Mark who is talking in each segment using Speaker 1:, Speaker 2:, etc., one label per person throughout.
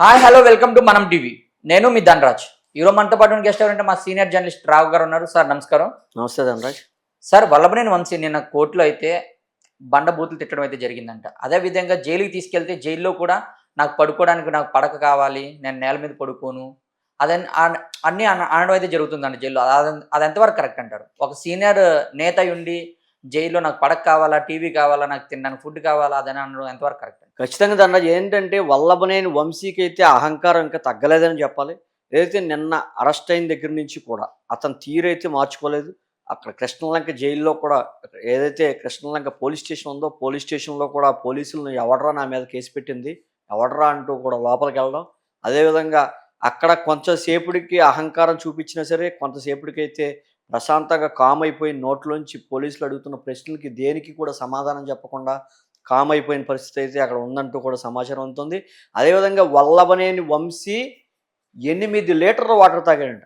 Speaker 1: Hi hello welcome to Manam TV నేను మీ ధనరాజ్. ఈరోజు మనతో పాటు ఉన్న గెస్ట్ ఎవరంటే మా సీనియర్ జర్నలిస్ట్ రావు గారు ఉన్నారు. సార్ నమస్కారం.
Speaker 2: నమస్తే ధనరాజ్.
Speaker 1: సార్ వల్లభనేని వంశీ నిన్న కోర్టులో అయితే బండ బూతులు తిట్టడం అయితే జరిగిందంట. అదే విధంగా జైలుకి తీసుకెళ్తే జైల్లో కూడా నాకు పడుకోవడానికి నాకు పడక కావాలి నేను నేల మీద పడుకోను. అదని అన్- అన్ని అన- అనడం అయితే జరుగుతుందండి జైల్లో. అది అది ఎంతవరకు కరెక్ట్ అంటారు? ఒక సీనియర్ నేత ఉండి జైల్లో నాకు పడక కావాలా టీవీ కావాలా నాకు తినడానికి ఫుడ్ కావాలా అదని అనడం ఎంతవరకు కరెక్ట్?
Speaker 2: ఖచ్చితంగా దాని ఏంటంటే వల్లభనేని వంశీకి అయితే అహంకారం ఇంకా తగ్గలేదని చెప్పాలి. ఏదైతే నిన్న అరెస్ట్ అయిన దగ్గర నుంచి కూడా అతను తీరైతే మార్చుకోలేదు. అక్కడ కృష్ణలంక జైల్లో కూడా ఏదైతే కృష్ణలంక పోలీస్ స్టేషన్ ఉందో పోలీస్ స్టేషన్లో కూడా పోలీసులను ఎవడరా నా మీద కేసు పెట్టింది ఎవడరా అంటూ కూడా లోపలికి వెళ్ళడం. అదేవిధంగా అక్కడ కొంచెంసేపుడికి అహంకారం చూపించినా సరే కొంతసేపుడికి అయితే ప్రశాంతంగా కామ్ అయిపోయి నోట్లోంచి పోలీసులు అడుగుతున్న ప్రశ్నలకి దేనికి కూడా సమాధానం చెప్పకుండా కామ్ అయిపోయిన పరిస్థితి అయితే అక్కడ ఉందంటూ కూడా సమాచారం ఉంటుంది అదేవిధంగా వల్లభనేని వంశీ ఎనిమిది లీటర్ల వాటర్ తాగాడంట.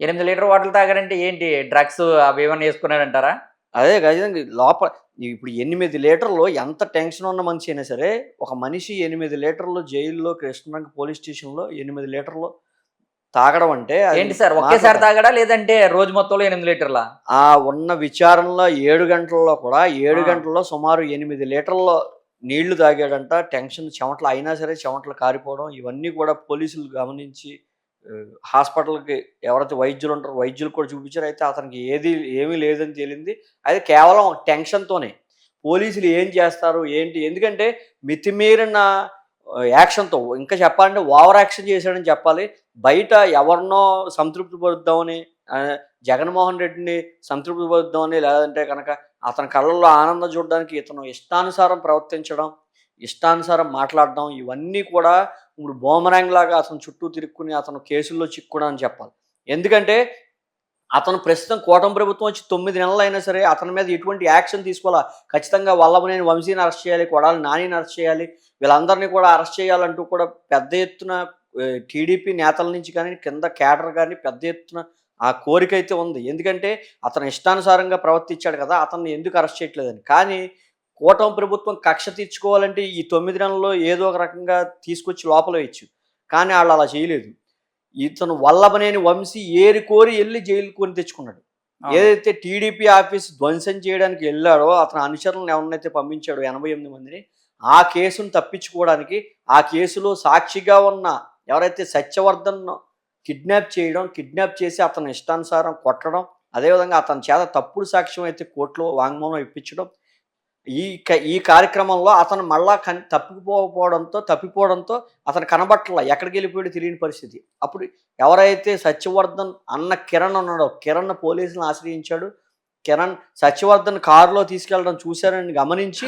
Speaker 1: ఎనిమిది లీటర్ వాటర్ తాగారంటే ఏంటి? డ్రగ్స్ అవి ఏమైనా వేసుకున్నారంటారా
Speaker 2: అదే ఖచ్చితంగా లోపల ఇప్పుడు ఎనిమిది లీటర్లు ఎంత టెన్షన్ ఉన్న మనిషి అయినా సరే ఒక మనిషి ఎనిమిది లీటర్లు జైల్లో కృష్ణరంగ పోలీస్ స్టేషన్లో ఎనిమిది లీటర్లు తాగడం అంటే
Speaker 1: ఏంటి సార్? ఒకేసారి. తాగడా లేదంటే రోజు మొత్తంలో ఎనిమిది లీటర్లా?
Speaker 2: ఆ ఉన్న విచారణలో ఏడు గంటల్లో కూడా ఏడు. గంటల్లో సుమారు ఎనిమిది లీటర్ల నీళ్ళు తాగాడంట. టెన్షన్ చెమటలు అయినా సరే చెమటలు కారిపోవడం ఇవన్నీ కూడా పోలీసులు గమనించి హాస్పిటల్కి ఎవరైతే వైద్యులు ఉంటారో వైద్యులు కూడా చూపించారు. అయితే అతనికి ఏది ఏమీ లేదని తేలింది. అది కేవలం టెన్షన్తోనే. పోలీసులు ఏం చేస్తారు? ఏంటి? ఎందుకంటే మితిమీరిన యాక్షన్తో ఇంకా చెప్పాలంటే ఓవర్ యాక్షన్ చేశాడని చెప్పాలి. బయట ఎవరినో సంతృప్తి పరుద్దామని జగన్మోహన్ రెడ్డిని సంతృప్తి పరుద్దామని లేదంటే కనుక అతని కళ్ళల్లో ఆనందం చూడడానికి ఇతను ఇష్టానుసారం ప్రవర్తించడం ఇష్టానుసారం మాట్లాడడం ఇవన్నీ కూడా ఇప్పుడు బోమరాంగ్ లాగా అతను చుట్టూ తిరుక్కుని అతను కేసుల్లో చిక్కుడా అని చెప్పాలి. ఎందుకంటే అతను ప్రస్తుతం కూటమి ప్రభుత్వం వచ్చి తొమ్మిది నెలలు అయినా సరే అతని మీద ఎటువంటి యాక్షన్ తీసుకోవాలా? ఖచ్చితంగా వల్లభనేని వంశీని అరెస్ట్ చేయాలి కొడాలి నానిని అరెస్ట్ చేయాలి వీళ్ళందరినీ కూడా అరెస్ట్ చేయాలంటూ కూడా పెద్ద ఎత్తున టీడీపీ నేతల నుంచి కానీ కింద కేడర్ కానీ పెద్ద ఎత్తున ఆ కోరిక అయితే ఉంది. ఎందుకంటే అతను ఇష్టానుసారంగా ప్రవర్తించాడు కదా అతన్ని ఎందుకు అరెస్ట్ చేయట్లేదని. కానీ కూటమి ప్రభుత్వం కక్ష తీర్చుకోవాలంటే ఈ తొమ్మిది నెలల్లో ఏదో ఒక రకంగా తీసుకొచ్చి లోపల వేయచ్చు. కానీ వాళ్ళు అలా చేయలేదు. ఇతను వల్లభనేని వంశీ ఏరి కోరి వెళ్ళి జైలు కొని తెచ్చుకున్నాడు. ఏదైతే టీడీపీ ఆఫీస్ ధ్వంసం చేయడానికి వెళ్ళాడో అతను అనుచరులను ఎవరినైతే పంపించాడో ఎనభై ఎనిమిది మందిని ఆ కేసును తప్పించుకోవడానికి ఆ కేసులో సాక్షిగా ఉన్న ఎవరైతే సత్యవర్ధన్ను కిడ్నాప్ చేయడం కిడ్నాప్ చేసి అతను ఇష్టానుసారం కొట్టడం అదేవిధంగా అతని చేత తప్పుడు సాక్ష్యం అయితే కోర్టులో వాంగ్మూలం ఇప్పించడం ఈ క- ఈ కార్యక్రమంలో అతను మళ్ళా కన్ తప్పిపోవడంతో తప్పిపోవడంతో అతను కనబట్టల ఎక్కడికి వెళ్ళిపోయాడు తెలియని పరిస్థితి. అప్పుడు ఎవరైతే సత్యవర్ధన్ అన్న కిరణ్ ఉన్నాడో కిరణ్ పోలీసులను ఆశ్రయించాడు కిరణ్ సత్యవర్ధన్ కారులో తీసుకెళ్ళడం చూశారని గమనించి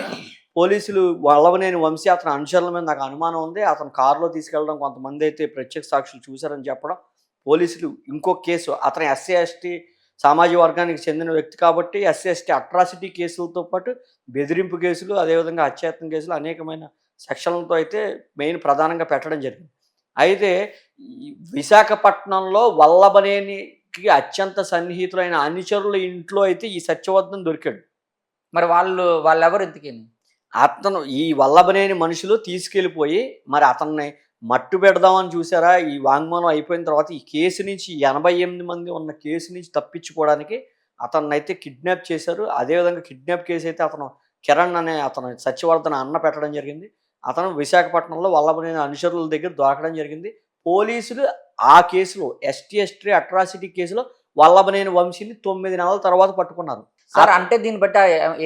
Speaker 2: పోలీసులు వల్లవనేని వంశీ అతని అనుచరుల మీద నాకు అనుమానం ఉంది. అతను కారులో తీసుకెళ్ళడం కొంతమంది అయితే ప్రత్యక్ష సాక్షులు చూశారని చెప్పడం పోలీసులు ఇంకో కేసు. అతని ఎస్సీ ఎస్టీ సామాజిక వర్గానికి చెందిన వ్యక్తి కాబట్టి ఎస్సీ ఎస్టీ అట్రాసిటీ కేసులతో పాటు బెదిరింపు కేసులు అదేవిధంగా హత్యాయత్నం కేసులు అనేకమైన సెక్షన్లతో అయితే మెయిన్ ప్రధానంగా పెట్టడం జరిగింది. అయితే విశాఖపట్నంలో వల్లభనేని వల్లభనేనికి అత్యంత సన్నిహితులైన అనుచరుల ఇంట్లో అయితే ఈ సత్యవర్ధన్ దొరికాడు.
Speaker 1: మరి వాళ్ళు వాళ్ళెవరు ఇంతకీ
Speaker 2: అతను ఈ వల్లభనేని మనుషులు తీసుకెళ్ళిపోయి మరి అతన్ని మట్టు పెడదామని చూసారా? ఈ వాంగ్మూలం అయిపోయిన తర్వాత ఈ కేసు నుంచి ఎనభై ఎనిమిది మంది ఉన్న కేసు నుంచి తప్పించుకోవడానికి అతన్ని అయితే కిడ్నాప్ చేశారు. అదేవిధంగా కిడ్నాప్ కేసు అయితే అతను కిరణ్ అనే అతను సత్యవర్ధన అన్న పెట్టడం జరిగింది. అతను విశాఖపట్నంలో వల్లభనేని అనుచరుల దగ్గర దొరకడం జరిగింది. పోలీసులు ఆ కేసులో ఎస్టీ ఎస్టీ అట్రాసిటీ కేసులో వల్లభనేని వంశీని తొమ్మిది నెలల తర్వాత పట్టుకున్నారు.
Speaker 1: సార్ అంటే దీన్ని బట్టి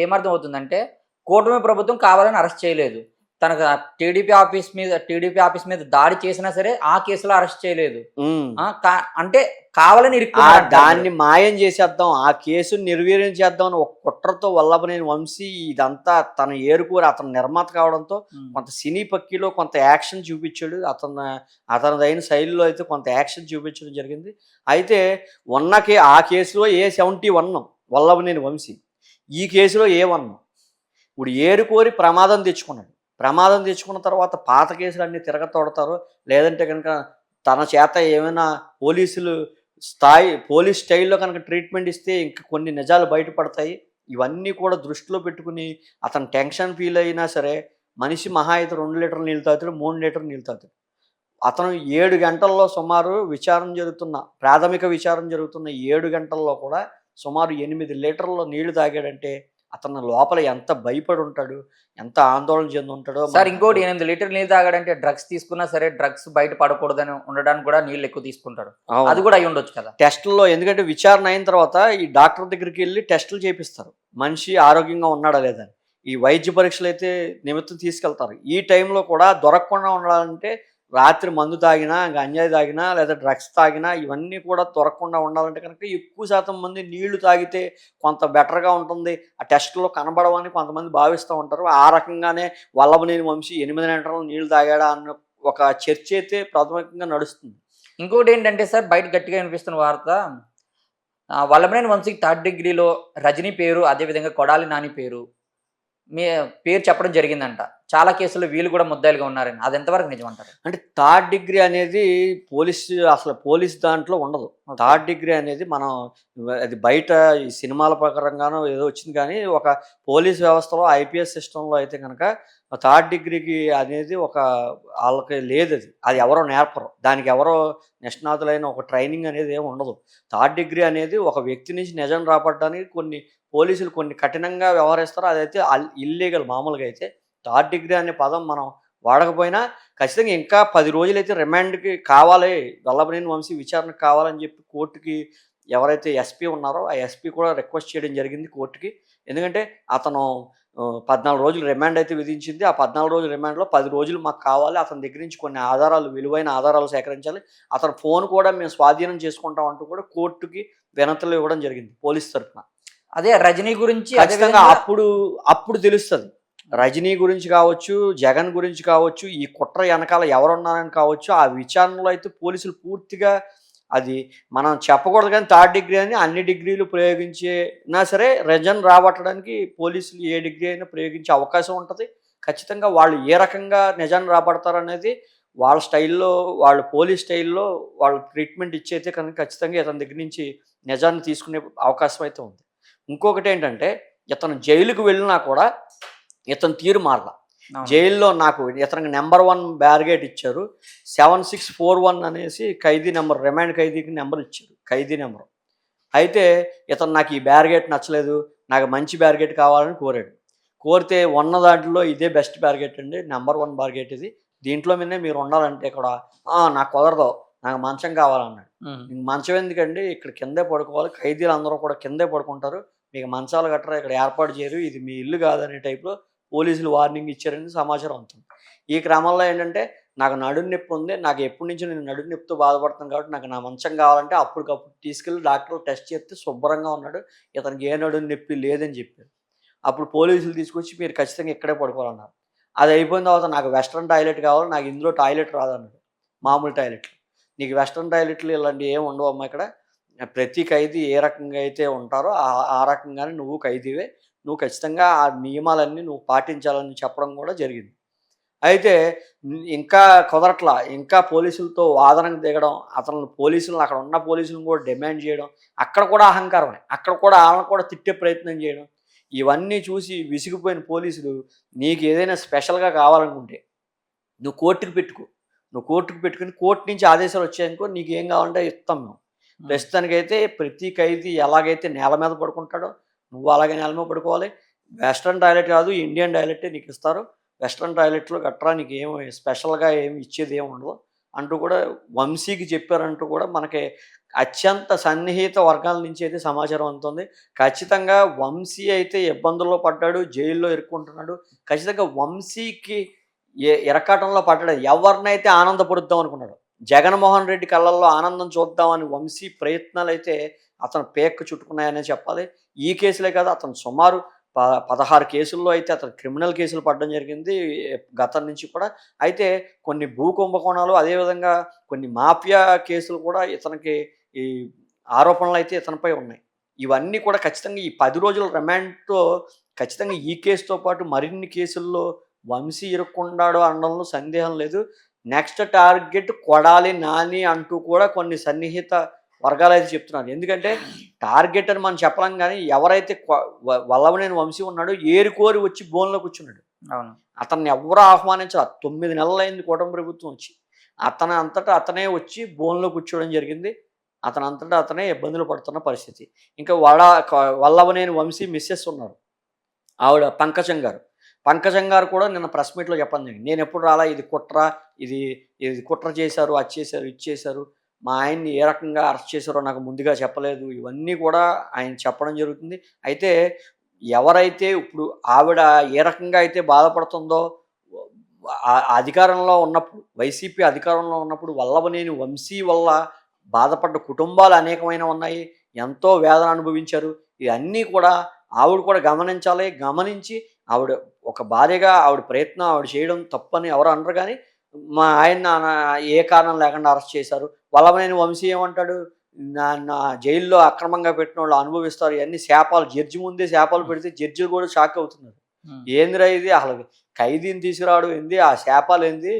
Speaker 1: ఏమర్థం అవుతుందంటే కూటమి ప్రభుత్వం కావాలని అరెస్ట్ చేయలేదు. తనకు టీడీపీ ఆఫీస్ మీద టీడీపీ ఆఫీస్ మీద దాడి చేసినా సరే ఆ కేసులో అరెస్ట్ చేయలేదు. అంటే కావాలని.
Speaker 2: దాన్ని మాయం చేసేద్దాం ఆ కేసుని నిర్వీర్యం చేద్దాం అని ఒక కుట్రతో వల్లభనేని వంశీ ఇదంతా తన ఏరుకోరి అతను నిర్మాత కావడంతో. కొంత సినీ పక్కిలో కొంత యాక్షన్ చూపించాడు. అతను అతనిదైన శైలిలో అయితే కొంత యాక్షన్ చూపించడం జరిగింది. అయితే ఉన్న ఆ కేసులో A seventy one Vallabhaneni Vamsi ఈ కేసులో ఏ వన్? ఇప్పుడు ఏరుకోరి ప్రమాదం తెచ్చుకున్నాడు. ప్రమాదం తెచ్చుకున్న తర్వాత పాత కేసులు అన్నీ తిరగతోడతారు. లేదంటే కనుక తన చేత ఏమైనా పోలీసులు స్థాయి పోలీస్ స్టైల్లో కనుక ట్రీట్మెంట్ ఇస్తే ఇంకా కొన్ని నిజాలు బయటపడతాయి. ఇవన్నీ కూడా దృష్టిలో పెట్టుకుని అతను టెన్షన్ ఫీల్ అయినా సరే మనిషి మహా అయితే రెండు లీటర్లు నీళ్ళు తాగుతాడు మూడు లీటర్లు నీళ్ళు తాగుతాడు. అతను ఏడు గంటల్లో సుమారు విచారణ జరుగుతున్న ప్రాథమిక విచారణ జరుగుతున్న ఏడు గంటల్లో కూడా సుమారు ఎనిమిది లీటర్ల నీళ్ళు తాగాడంటే అతను లోపల ఎంత భయపడి ఉంటాడు ఎంత ఆందోళన చెంది ఉంటాడో
Speaker 1: సార్ ఇంకోటి ఎనిమిది లీటర్ నీళ్ళు తాగాడంటే డ్రగ్స్ తీసుకున్నా సరే డ్రగ్స్ బయట పడకూడదని ఉండడానికి కూడా నీళ్ళు ఎక్కువ తీసుకుంటాడు. అది కూడా అయి ఉండొచ్చు కదా?
Speaker 2: టెస్టుల్లో ఎందుకంటే విచారణ అయిన తర్వాత ఈ డాక్టర్ దగ్గరికి వెళ్ళి టెస్టులు చేపిస్తారు. మనిషి ఆరోగ్యంగా ఉన్నాడా లేదని ఈ వైద్య పరీక్షలు అయితే నిమిత్తం తీసుకెళ్తారు. ఈ టైంలో కూడా దొరకకుండా ఉండాలంటే రాత్రి మందు తాగినా గంజాయి తాగినా లేదా డ్రగ్స్ తాగినా ఇవన్నీ కూడా దొరకకుండా ఉండాలంటే కనుక ఎక్కువ శాతం మంది నీళ్ళు తాగితే కొంత బెటర్గా ఉంటుంది. ఆ టెస్ట్లో కనబడవని కొంతమంది భావిస్తూ ఉంటారు. ఆ రకంగానే వల్లభనేని వంశీ ఎనిమిది గంటల నీళ్ళు తాగాడా అన్న ఒక చర్చ అయితే ప్రాథమికంగా నడుస్తుంది.
Speaker 1: ఇంకోటి ఏంటంటే సార్ బయట గట్టిగా వినిపిస్తున్న వార్త వల్లభనేని వంశీకి థర్డ్ డిగ్రీలో రజనీ పేరు అదేవిధంగా కొడాలి నాని పేరు మీ పేరు చెప్పడం జరిగిందంట. చాలా కేసుల్లో వీళ్ళు కూడా ముద్దాయిలుగా ఉన్నారని. అది ఎంతవరకు నిజం అంటారు?
Speaker 2: అంటే థర్డ్ డిగ్రీ అనేది పోలీస్ అసలు పోలీస్ దాంట్లో ఉండదు. థర్డ్ డిగ్రీ అనేది మనం అది బయట ఈ సినిమాల ప్రకారంగానో ఏదో వచ్చింది కానీ ఒక పోలీస్ వ్యవస్థలో ఐపీఎస్ సిస్టంలో అయితే కనుక థర్డ్ డిగ్రీకి అనేది ఒక వాళ్ళకి లేదు అది. అది ఎవరో నేర్పరు. దానికి ఎవరో నిష్ణాతులైన ఒక ట్రైనింగ్ అనేది ఏమి ఉండదు. థర్డ్ డిగ్రీ అనేది ఒక వ్యక్తి నుంచి నిజం రాబట్టడానికి కొన్ని పోలీసులు కొన్ని కఠినంగా వ్యవహరిస్తారు అదైతే ఇల్లీగల్ మామూలుగా అయితే థర్డ్ డిగ్రీ అనే పదం మనం వాడకపోయినా ఖచ్చితంగా ఇంకా పది రోజులైతే రిమాండ్కి కావాలి. వల్లభనేని వంశీ విచారణకు కావాలని చెప్పి కోర్టుకి ఎవరైతే ఎస్పీ ఉన్నారో ఆ ఎస్పీ కూడా రిక్వెస్ట్ చేయడం జరిగింది కోర్టుకి. ఎందుకంటే అతను పద్నాలుగు రోజులు రిమాండ్ అయితే విధించింది. ఆ పద్నాలుగు రోజుల రిమాండ్లో పది రోజులు మాకు కావాలి. అతని దగ్గర నుంచి కొన్ని ఆధారాలు విలువైన ఆధారాలు సేకరించాలి. అతని ఫోన్ కూడా మేము స్వాధీనం చేసుకుంటాం అంటూ కూడా కోర్టుకి వినతులు ఇవ్వడం జరిగింది పోలీస్ తరఫున
Speaker 1: అదే రజనీ గురించి
Speaker 2: ఖచ్చితంగా అప్పుడు అప్పుడు తెలుస్తుంది. రజనీ గురించి కావచ్చు జగన్ గురించి కావచ్చు ఈ కుట్ర వెనకాల ఎవరున్నారని కావచ్చు ఆ విచారణలో అయితే పోలీసులు పూర్తిగా అది మనం చెప్పకూడదు కానీ థర్డ్ డిగ్రీ అని అన్ని డిగ్రీలు ప్రయోగించినా సరే రజన్ రాబట్టడానికి పోలీసులు ఏ డిగ్రీ అయినా ప్రయోగించే అవకాశం ఉంటుంది. ఖచ్చితంగా వాళ్ళు ఏ రకంగా నిజాన్ని రాబడతారు అనేది వాళ్ళ స్టైల్లో వాళ్ళ పోలీస్ స్టైల్లో వాళ్ళు ట్రీట్మెంట్ ఇచ్చైతే కనుక ఖచ్చితంగా ఇతని దగ్గర నుంచి నిజాన్ని తీసుకునే అవకాశం అయితే ఉంది. ఇంకొకటి ఏంటంటే ఇతను జైలుకు వెళ్ళినా కూడా ఇతను తీరు మారల. జైల్లో నాకు ఇతనికి నెంబర్ వన్ బ్యారిగేట్ ఇచ్చారు. సెవెన్ సిక్స్ ఫోర్ వన్ అనేసి ఖైదీ నెంబర్ రిమాండ్ ఖైదీకి నెంబర్ ఇచ్చారు. ఖైదీ నెంబర్. అయితే ఇతను నాకు ఈ బ్యారిగేట్ నచ్చలేదు. నాకు మంచి బ్యారిగేట్ కావాలని కోరాడు. కోరితే ఉన్న దాంట్లో ఇదే బెస్ట్ బ్యారిగేట్ అండి. నెంబర్ వన్ బ్యారిగేట్ ఇది. దీంట్లో మీదే మీరు ఉండాలంటే ఇక్కడ "ఆ, నాకు కుదరదు. నాకు మంచం కావాలన్నాడు. మంచం ఎందుకండి? ఇక్కడ కిందే పడుకోవాలి. ఖైదీలు అందరూ కూడా కిందే పడుకుంటారు. మీకు మంచాలు గట్రా ఇక్కడ ఏర్పాటు చేయరు. ఇది మీ ఇల్లు కాదనే టైప్లో పోలీసులు వార్నింగ్ ఇచ్చారని సమాచారం అవుతుంది. ఈ క్రమంలో ఏంటంటే నాకు నడుము నొప్పి ఉంది నాకు ఎప్పటి నుంచి నేను నడుము నొప్పితో బాధపడుతున్నాను కాబట్టి నాకు నా మంచం కావాలంటే అప్పటికప్పుడు తీసుకెళ్ళి డాక్టర్ టెస్ట్ చేస్తే శుభ్రంగా ఉన్నాడు ఇతనికి ఏ నడుము నొప్పి లేదని చెప్పారు. అప్పుడు పోలీసులు తీసుకొచ్చి మీరు ఖచ్చితంగా ఇక్కడే పడుకోవాలన్నారు. అది అయిపోయిన తర్వాత నాకు వెస్ట్రన్ టాయిలెట్ కావాలి నాకు ఇందులో టాయిలెట్ రాదన్నాడు మామూలు టాయిలెట్లు నీకు వెస్ట్రన్ టాయిలెట్లు ఇలాంటివి ఏమి ఉండవు ఇక్కడ? ప్రతి ఖైదీ ఏ రకంగా అయితే ఉంటారో ఆ ఆ రకంగానే నువ్వు ఖైదీవే నువ్వు ఖచ్చితంగా ఆ నియమాలన్నీ నువ్వు పాటించాలని చెప్పడం కూడా జరిగింది. అయితే ఇంకా కుదరట్లా ఇంకా పోలీసులతో వాదనకు దిగడం అతను పోలీసులను అక్కడ ఉన్న పోలీసులను కూడా డిమాండ్ చేయడం అక్కడ కూడా అహంకారమే అక్కడ కూడా వాళ్ళని కూడా తిట్టే ప్రయత్నం చేయడం ఇవన్నీ చూసి విసిగిపోయిన పోలీసులు నీకు ఏదైనా స్పెషల్గా కావాలనుకుంటే నువ్వు కోర్టుకు పెట్టుకో నువ్వు కోర్టుకు పెట్టుకుని కోర్టు నుంచి ఆదేశాలు వచ్చాయనుకో నీకు ఏం కావాలంటే ఇస్తాం మేము. ప్రస్తుతానికైతే ప్రతి ఖైదీ ఎలాగైతే నేల మీద పడుకుంటాడో నువ్వు అలాగే నెలమ పడుకోవాలి. వెస్ట్రన్ టాయిలెట్ కాదు ఇండియన్ టాయిలెటే నీకు ఇస్తారు. వెస్ట్రన్ టాయిలెట్లో గట్రా నీకు ఏమి స్పెషల్గా ఏమి ఇచ్చేది ఏమి ఉండదు. అంటూ కూడా వంశీకి చెప్పారంటూ కూడా మనకి అత్యంత సన్నిహిత వర్గాల నుంచి అయితే సమాచారం అందుతుంది. ఖచ్చితంగా వంశీ అయితే ఇబ్బందుల్లో పడ్డాడు జైల్లో ఇరుక్కుంటున్నాడు. ఖచ్చితంగా వంశీకి ఏ ఇరకాటంలో పడ్డాడు. ఎవరినైతే ఆనందపడుద్దాం అనుకున్నాడు జగన్మోహన్ రెడ్డి కళ్ళల్లో ఆనందం చూద్దామని వంశీ ప్రయత్నాలు అయితే అతను పేక్కు చుట్టుకున్నాయనే చెప్పాలి. ఈ కేసులే కాదు అతను సుమారు ప పదహారు కేసుల్లో అయితే అతను క్రిమినల్ కేసులు పడడం జరిగింది గతం నుంచి కూడా. అయితే కొన్ని భూ కుంభకోణాలు అదేవిధంగా కొన్ని మాఫియా కేసులు కూడా ఇతనికి ఈ ఆరోపణలు అయితే ఇతనిపై ఉన్నాయి. ఇవన్నీ కూడా ఖచ్చితంగా ఈ పది రోజుల రిమాండ్తో ఖచ్చితంగా ఈ కేసుతో పాటు మరిన్ని కేసుల్లో వంశీ ఇరుక్కుండాడు అనడంలో సందేహం లేదు. నెక్స్ట్ టార్గెట్ కొడాలి నాని అంటూ కూడా కొన్ని సన్నిహిత వర్గాలు అయితే చెప్తున్నారు. ఎందుకంటే టార్గెట్ అని మనం చెప్పలేం కానీ ఎవరైతే కొ- వ- వల్లభనేని వంశీ ఉన్నాడో ఏరుకోరి వచ్చి బోన్లో కూర్చున్నాడు.
Speaker 1: అవును.
Speaker 2: అతన్ని ఎవరు ఆహ్వానించారు. తొమ్మిది నెలలైంది కూటమి ప్రభుత్వం వచ్చి. అతను అంతటా అతనే వచ్చి బోన్లో కూర్చోవడం జరిగింది. అతను అంతటా అతనే ఇబ్బందులు పడుతున్న పరిస్థితి. ఇంకా వడ వల్లభనేని వంశీ మిస్సెస్ ఉన్నారు. ఆవిడ పంకజం గారు. పంకజం గారు కూడా నిన్న ప్రెస్ మీట్లో చెప్పండి. నేను ఎప్పుడు రాలా? ఇది కుట్ర ఇది ఇది కుట్ర చేశారు అది చేశారు ఇది చేశారు. మా ఆయన్ని ఏ రకంగా అరెస్ట్ చేశారో నాకు ముందుగా చెప్పలేదు. ఇవన్నీ కూడా ఆయన చెప్పడం జరుగుతుంది. అయితే ఎవరైతే ఇప్పుడు ఆవిడ ఏ రకంగా అయితే బాధపడుతుందో అధికారంలో ఉన్నప్పుడు వైసీపీ అధికారంలో ఉన్నప్పుడు వల్లభనేని వంశీ వల్ల బాధపడ్డ కుటుంబాలు అనేకమైన ఉన్నాయి. ఎంతో వేదన అనుభవించారు. ఇవన్నీ కూడా ఆవిడ కూడా గమనించాలి. గమనించి ఆవిడ ఒక భార్యగా ఆవిడ ప్రయత్నం ఆవిడ చేయడం తప్పని ఎవరు అనరు కానీ మా ఆయన ఏ కారణం లేకుండా అరెస్ట్ చేశారు. వల్లభనేని వంశీ ఏమంటాడు? నా నా జైల్లో అక్రమంగా పెట్టిన వాళ్ళు అనుభవిస్తారు. ఇవన్నీ శాపాలు జడ్జి ముందే శాపాలు పెడితే జడ్జి కూడా షాక్ అవుతున్నారు. ఏందిరా ఇది? అసలు ఖైదీని తీసుకురావడం ఏంది? ఆ శాపాలు ఏంది?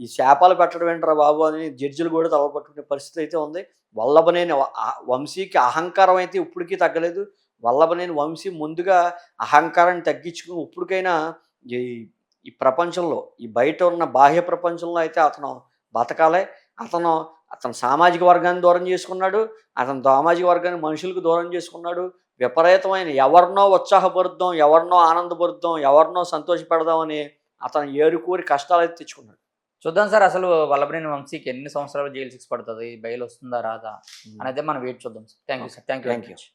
Speaker 2: ఈ శాపాలు పెట్టడం ఏంటరా బాబు అని జడ్జిలు కూడా తలపట్టుకునే పరిస్థితి అయితే ఉంది. వల్లభనేని వంశీకి అహంకారం అయితే ఇప్పటికీ తగ్గలేదు. వల్లభనేని వంశీ ముందుగా అహంకారాన్ని తగ్గించుకుని ఇప్పటికైనా ఈ ఈ ప్రపంచంలో ఈ బయట ఉన్న బాహ్య ప్రపంచంలో అయితే అతను బతకాలే. అతను అతను సామాజిక వర్గాన్ని దూరం చేసుకున్నాడు. అతను సామాజిక వర్గాన్ని మనుషులకు దూరం చేసుకున్నాడు. విపరీతమైన ఎవరినో ఉత్సాహపరుద్దాం ఎవరినో ఆనందపరుద్దాం ఎవరినో సంతోషపెడదాం అని అతను ఏరుకోరి కష్టాలు అయితే తెచ్చుకున్నాడు.
Speaker 1: చూద్దాం సార్ అసలు వల్లభనేని వంశీకి ఎన్ని సంవత్సరాలు జైలు శిక్ష పడుతుంది? బెయిల్ వస్తుందా రాదా? అనేది మనం వెయిట్ చూద్దాం sir. Thank you sir. Thank you
Speaker 2: Thank you.